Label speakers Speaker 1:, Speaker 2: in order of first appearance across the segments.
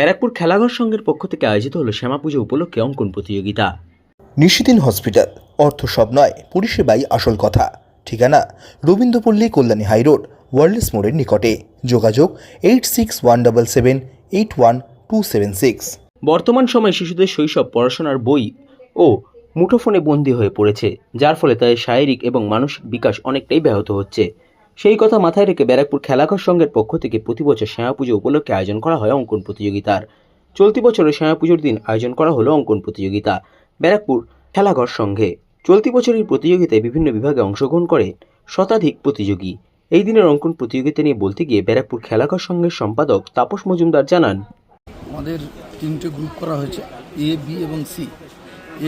Speaker 1: ব্যারাকপুর খেলাঘর সংঘের পক্ষ থেকে আয়োজিত হলো শ্যামা পুজো উপলক্ষে অঙ্কন প্রতিযোগিতা।
Speaker 2: নিশিদিন হসপিটাল অর্থ সব নয় পরিষেবাই আসল কথা। ঠিকানা রবীন্দ্রপল্লী কল্যাণী হাইরোড ওয়ার্ল্ডস মোড়ের নিকটে। যোগাযোগ eight six one double seven eight one two seven six.
Speaker 1: বর্তমান সময়ে শিশুদের শৈশব পড়াশোনার বই ও মুঠোফোনে বন্দী হয়ে পড়েছে যার ফলে তাদের শারীরিক এবং মানসিক বিকাশ অনেকটাই ব্যাহত হচ্ছে। সেই কথা মাথায় রেখে ব্যারাকপুর খেলাঘর সংঘের পক্ষ থেকে প্রতি বছর শ্যামা পুজো উপলক্ষে আয়োজন করা হয় অঙ্কন প্রতিযোগিতার। চলতি বছরে শ্যামা পুজোর দিন আয়োজন করা হলো অঙ্কন প্রতিযোগিতা ব্যারাকপুর খেলাঘর সংঘে। চলতি বছরের প্রতিযোগিতায় বিভিন্ন বিভাগে অংশগ্রহণ করে শতাধিক প্রতিযোগী। এই দিনের অঙ্কন প্রতিযোগিতা নিয়ে বলতে গিয়ে ব্যারাকপুর খেলাঘর সংঘের সম্পাদক তাপস মজুমদার জানান।
Speaker 3: আমাদের তিনটে গ্রুপ করা হয়েছে এ বি এবং সি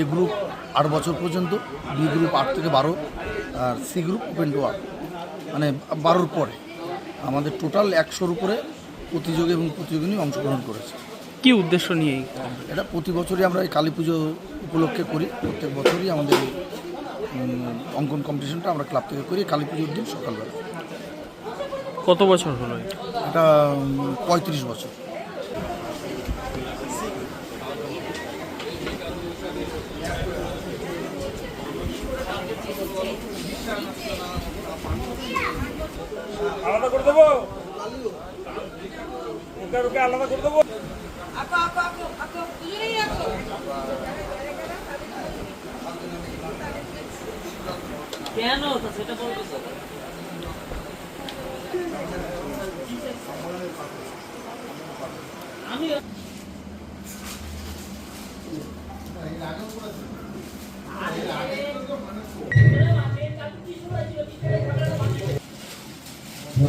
Speaker 3: এ গ্রুপ আট বছর পর্যন্ত বি গ্রুপ আট থেকে বারো। আর সি গ্রুপ ওপেন টু আট মানে বারোর পরে। আমাদের টোটাল একশোর উপরে প্রতিযোগী এবং প্রতিযোগিনী অংশগ্রহণ করেছে।
Speaker 4: কি উদ্দেশ্য নিয়ে
Speaker 3: এটা প্রতি বছরই আমরা এই কালী পুজো উপলক্ষে করি। প্রত্যেক বছরই আমাদের অঙ্কন কম্পিটিশনটা আমরা ক্লাব থেকে করি। কালী পুজোর দিন সকালবেলা।
Speaker 4: কত বছর হলো? এটা?
Speaker 3: পঁয়ত্রিশ বছর।
Speaker 5: আলাদা করে দেবো? ওকে ওকে আলাদা করে দেবো?
Speaker 6: ক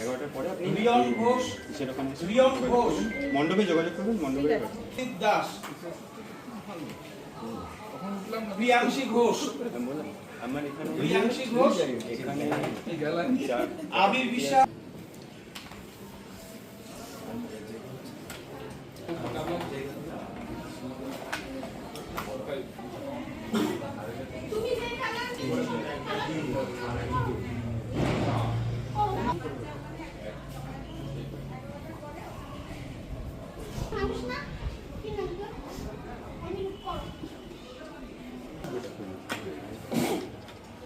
Speaker 7: এগারোটার পরে আপনি সেরকম মণ্ডপে যোগাযোগ করবেন মণ্ডপে
Speaker 5: দাস প্রিয়াংশী ঘোষ।
Speaker 7: আমার এখানে
Speaker 5: প্রিয়াংশী ঘোষ?
Speaker 7: এখানে
Speaker 5: আবির বিশ্বাস?